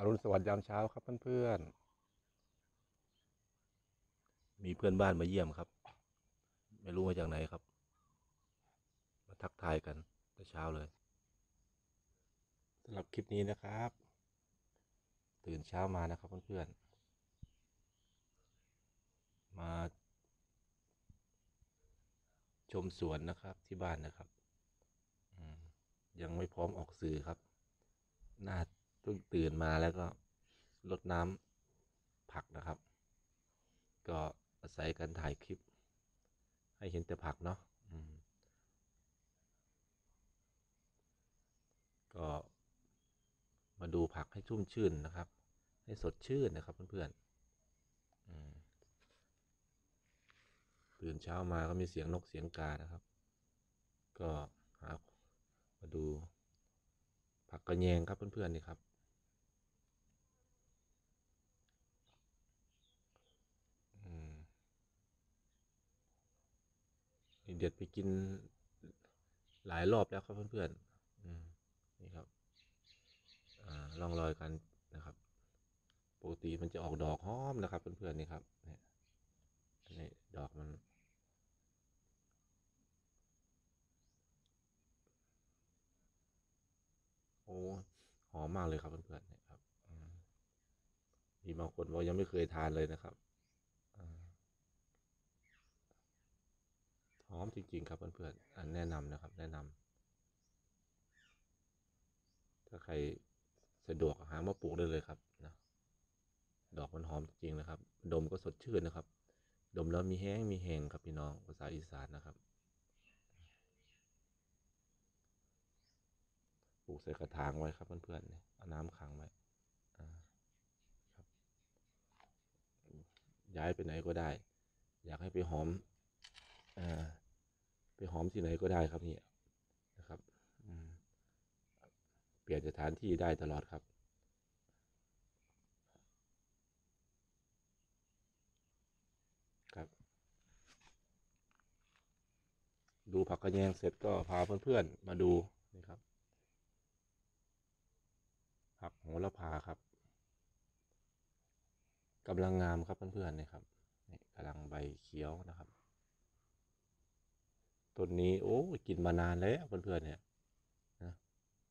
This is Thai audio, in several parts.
อรุณสวัสดิ์ยามเช้าครับเพื่อนๆ มีเพื่อนบ้านมาเยี่ยมครับ ไม่รู้มาจากไหนครับ มาทักทายกันแต่เช้าเลยสำหรับคลิปนี้นะครับ ตื่นเช้ามานะครับเพื่อนๆ มาชมสวนนะครับที่บ้านนะครับอืมยังไม่พร้อมออกสื่อครับ น่าเพิ่งตื่นมาแล้วก็รดน้ำผักนะครับ ก็อาศัยการถ่ายคลิป ให้เห็นแต่ผักเนาะก็มาดูผักให้ชุ่มชื่นนะครับ ให้สดชื่นนะครับเพื่อนๆอืมตื่นเช้ามาก็มีเสียงนกเสียงกานะครับ ก็หามาดูผักกระแยงครับเพื่อนๆนี่ครับ อืมนี่ เด็ดไปกินหลายรอบแล้วครับเพื่อนๆนี่ครับอลองรอยกันนะครับปกติมันจะออกดอกหอมนะครับ เพื่อนๆนี่ครับเนี่ยอันนี้ดอกมันโอ้หอมมากเลยครับเพื่อนๆเนี่ยครับมีบางคนบอกยังไม่เคยทานเลยนะครับอ่า หอมจริง ๆ ครับเพื่อนๆอันแนะนำนะครับ แนะนำถ้าใครสะดวกหามาปลูกได้เลยครับนะดอกมันหอมจริงๆนะครับ ดมก็สดชื่นนะครับ ดมแล้วมีแห้งมีแหงครับพี่น้องภาษาอีสานนะครับปลูกใส่กระถางไว้ครับเพื่อนๆเนี่ยเอาน้ำขังไว้ย้ายไปไหนก็ได้ อยากให้ไปหอม ไปหอมที่ไหนก็ได้ครับเนี่ยนะครับเปลี่ยนสถานที่ได้ตลอดครับ ครับ ดูผักกระแยงเสร็จก็พาเพื่อนๆมาดูนี่ครับผักโหระพาครับกำลังงามครับเพื่อนๆนี่ครับนี่กำลังใบเขียวนะครับ ต้นนี้โอ้กินมานานแล้วเพื่อนๆเนี่ยนะ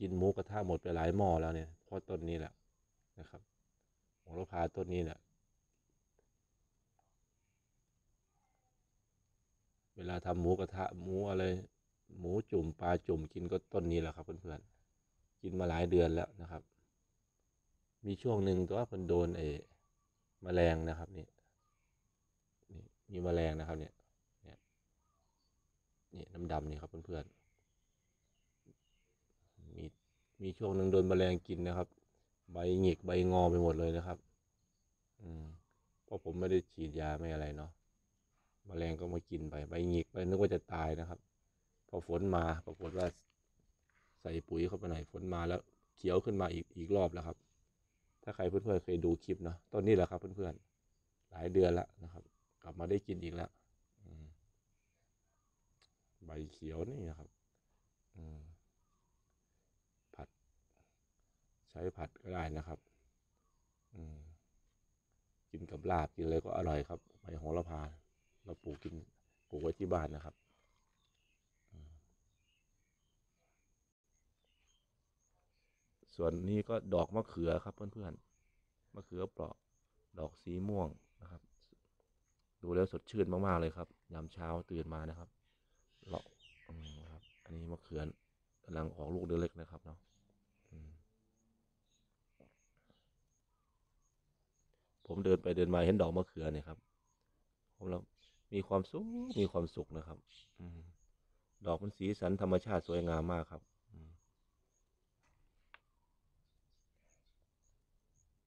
กินหมูกระทะหมดไปหลายหม้อแล้วเนี่ยเพราะต้นนี้แหละนะครับโหระพาต้นนี้แหละเวลาทำหมูกระทะหมูอะไรหมูจุ่มปลาจุ่มกินก็ต้นนี้แหละครับเพื่อนๆกินมาหลายเดือนแล้วนะครับ มีช่วงหนึ่งแต่ว่ามันโดนไอ้แมลงนะครับนี่นี่มีแมลงนะครับเนี่ย นี่น้ำดำนี่ครับเพื่อนๆมีมีช่วงหนึ่งโดนแมลงกินนะครับ ใบหงิกใบงอไปหมดเลยนะครับ อืมเพราะผมไม่ได้ฉีดยาไม่อะไรเนาะแมลงก็มากินไปใบหงิกไปนึกว่าจะตายนะครับ พอฝนมาปรากฏว่า ใส่ปุ๋ยเข้าไปหน่อยฝนมาแล้วเขียวขึ้นมาอีกอีกรอบแล้วครับ ถ้าใครเพื่อนๆเคยดูคลิปเนาะต้นนี้แหละครับเพื่อนๆหลายเดือนแล้วนะครับ กลับมาได้กินอีกแล้ว ใบเขียวนี่นะครับผัด ใช้ผัดก็ได้นะครับกินกับลาบกินอะไรก็อร่อยครับใบโหระพาเราปลูกกินปลูกไว้ที่บ้านนะครับส่วนนี้ก็ดอกมะเขือครับเพื่อนๆ มะเขือเปราะดอกสีม่วงนะครับ ดูแล้วสดชื่นมากๆเลยครับ ยามเช้าตื่นมานะครับ เลาะครับ อันนี้มะเขือกำลังออกลูกเล็กนะครับเนาะผมเดินไปเดินมาเห็นดอกมะเขือเนี่ยครับ ผมแล้วมีความสุขมีความสุขนะครับอดอกมันสีสันธรรมชาติสวยงามมากครับ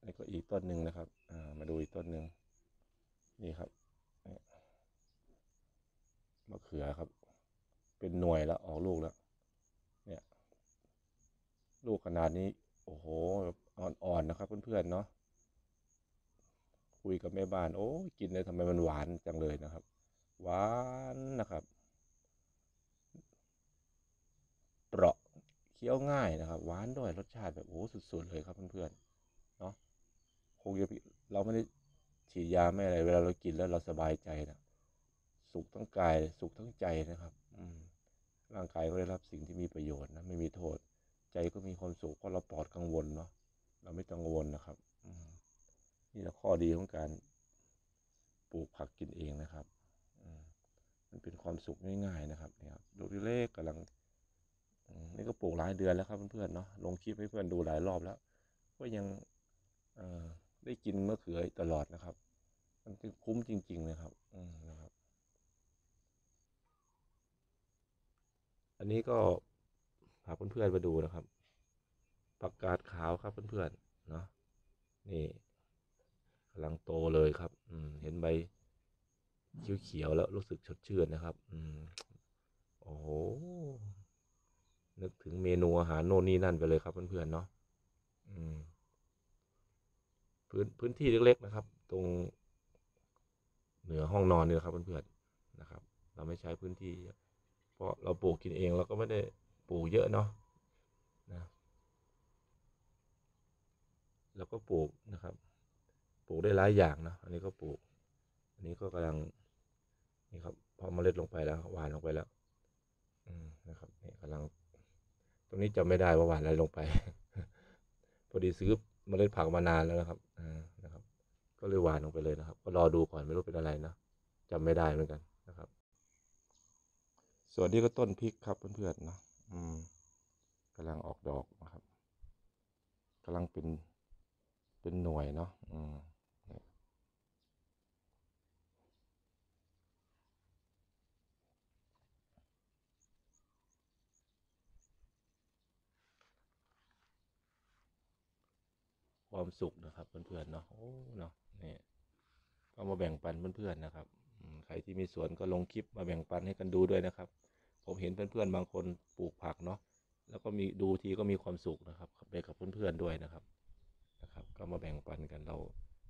แล้วก็อีกต้นหนึ่งนะครับ อ่า มาดูอีกต้นหนึ่งนี่ครับมะเขือครับ เป็นหน่วยแล้วออกลูกแล้ว เนี่ย ลูกขนาดนี้ โอ้โหอ่อนๆนะครับเพื่อนๆเนาะคุยกับแม่บ้าน โอ้กินเลยทำไมมันหวานจังเลยนะครับ หวานนะครับเปราะเคี้ยวง่ายนะครับ หวานด้วยรสชาติแบบโอ้สุดๆเลยครับเพื่อนๆเนาะคงจะเราไม่ได้ฉีดยาไม่อะไรเวลาเรากินแล้วเราสบายใจนะสุขทั้งกายสุขทั้งใจนะครับ อืม ร่างกายก็ได้รับสิ่งที่มีประโยชน์นะไม่มีโทษ ใจก็มีความสุขเพราะเราปลอดกังวลเนาะเราไม่ต้องกังวลนะครับนี่แหละข้อดีของการปลูกผักกินเองนะครับมันเป็นความสุขง่ายๆนะครับเนี่ยครับลูกเล็กๆกำลังนี่ก็ปลูกหลายเดือนแล้วครับเพื่อนๆเนาะลงคลิปให้เพื่อนดูหลายรอบแล้ว ก็ยังได้กินมะเขือตลอดนะครับ มันคุ้มจริงๆนะครับ อืมนะครับ อันนี้ก็พาเพื่อนๆมาดูนะครับผักกาดขาวครับเพื่อนๆเนาะนี่กำลังโตเลยครับ อืม เห็นใบเขียวๆแล้วรู้สึกสดชื่นนะครับ อืมโอ้โหนึกถึงเมนูอาหารโน่นนี่นั่นไปเลยครับเพื่อนๆเนาะอืมพื้นพื้นที่เล็กๆนะครับ ตรงเหนือห้องนอนเนี่ยครับเพื่อนๆนะครับ เราไม่ใช้พื้นที่ เพราะเราปลูกกินเองเราก็ไม่ได้ปลูกเยอะเนาะนะแล้วก็ปลูกนะครับ ปลูกได้หลายอย่างนะอันนี้ก็ปลูก อันนี้ก็กำลังนี่ครับพอเมล็ดลงไปแล้วหวานลงไปแล้วอืมนะครับนี่กำลัง ตรงนี้จำไม่ได้ว่าหวานอะไรลงไป พอดีซื้อเมล็ดผักมานานแล้วนะครับอ่านะครับ ก็เลยหวานลงไปเลยนะครับ ก็รอดูก่อนไม่รู้เป็นอะไรนะจำไม่ได้เหมือนกันนะครับ ส่วนนี้ก็ต้นพริกครับเพื่อนๆนะอืมกำลังออกดอกนะครับกำลังเป็นเป็นหน่วยเนาะอืมความสุขนะครับเพื่อนๆเนาะโอ้เนาะนี่ก็มาแบ่งปันเพื่อนๆนะครับ ใครที่มีสวนก็ลงคลิปมาแบ่งปันให้กันดูด้วยนะครับ ผมเห็นเพื่อนๆบางคนปลูกผักเนาะแล้วก็มีดูทีก็มีความสุขนะครับไปกับเพื่อนๆด้วยนะครับนะครับ ก็มาแบ่งปันกันเรา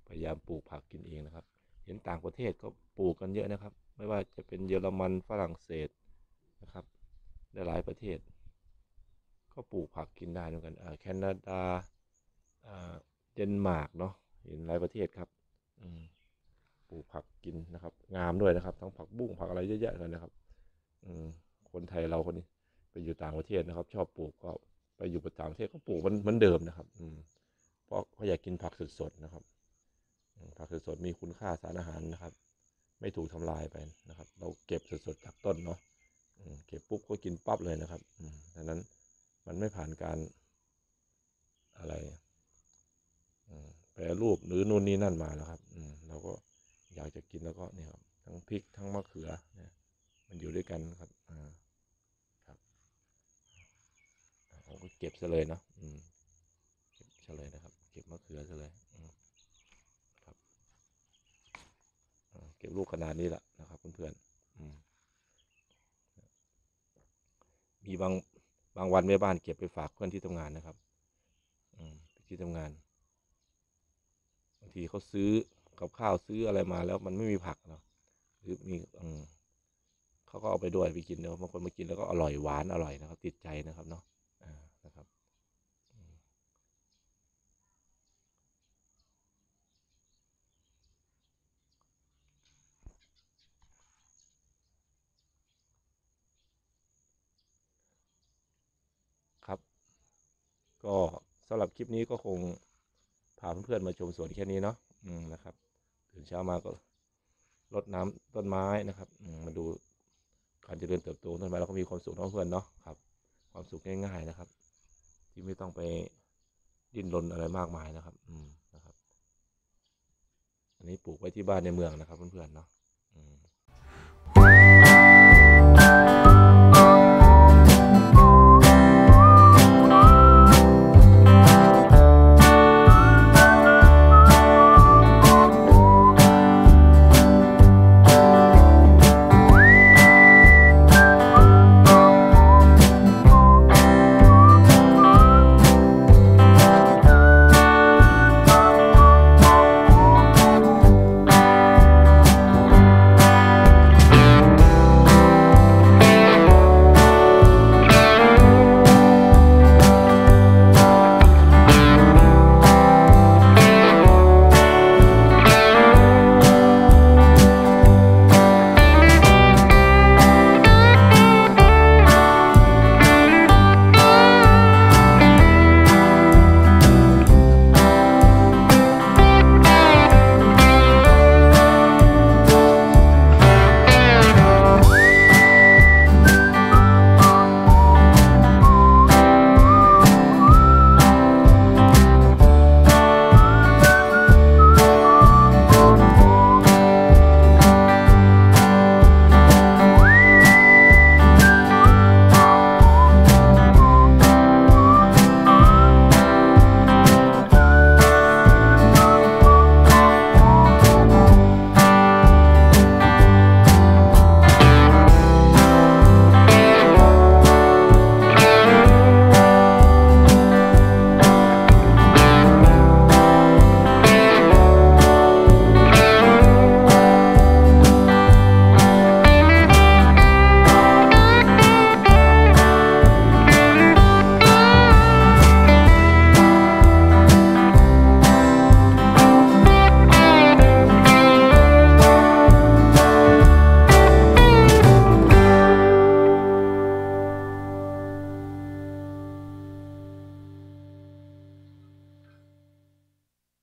พยายามปลูกผักกินเองนะครับ เห็นต่างประเทศก็ปลูกกันเยอะนะครับ ไม่ว่าจะเป็นเยอรมันฝรั่งเศสนะครับได้หลายประเทศ ก็ปลูกผักกินได้เหมือนกันแคนาดาเดนมาร์กเนาะเห็นหลายประเทศครับ อืม กินนะครับ งามด้วยนะครับ ทั้งผักบุ้งผักอะไรเยอะแยะเลยนะครับ อืมคนไทยเราคนนี้ไปอยู่ต่างประเทศนะครับ ชอบปลูกก็ไปอยู่ต่างประเทศก็ปลูกมันเหมือนเดิมนะครับ อืมเพราะเขาอยากกินผักสดๆนะครับผักสดๆมีคุณค่าสารอาหารนะครับ ไม่ถูกทำลายไปนะครับ เราเก็บสดๆจากต้นเนาะเก็บปุ๊บก็กินปั๊บเลยนะครับอืดังนั้นมันไม่ผ่านการอะไรแปรรูปหรือนู่นนี่นั่นมาแล้วครับอืเราก็ อยากจะกินแล้วก็เนี่ยครับทั้งพริกทั้งมะเขือเนี่ยมันอยู่ด้วยกันครับอ่าครับผมก็เก็บซะเลยเนาะอืมเก็บซะเลยนะครับ เก็บมะเขือซะเลยอืมครับเก็บลูกขนาดนี้แหละนะครับเพื่อนๆอืมมีบางบางวันแม่บ้านเก็บไปฝากเพื่อนที่ทำงานนะครับ อืมที่ทำงานบางทีเขาซื้อ กับข้าวซื้ออะไรมาแล้วมันไม่มีผักเนาะหรือมีอืมเขาก็เอาไปด้วยไปกินเนาะบางคนมากินแล้วก็อร่อยหวานอร่อยนะครับ ติดใจนะครับเนาะนะครับครับ ก็สำหรับคลิปนี้ก็คงพาเพื่อนๆมาชมสวนแค่นี้เนาะอืมนะครับ ตื่นเช้ามาก็รดน้ำต้นไม้นะครับมาดูการเจริญเติบโตต้นไม้เราก็มีความสุขเนาเพื่อนเนาะครับ ความสุขง่ายๆนะครับ ที่ไม่ต้องไปดิ้นรนอะไรมากมายนะครับ อืมนะครับ อันนี้ปลูกไว้ที่บ้านในเมืองนะครับเพื่อนๆเนาะอืม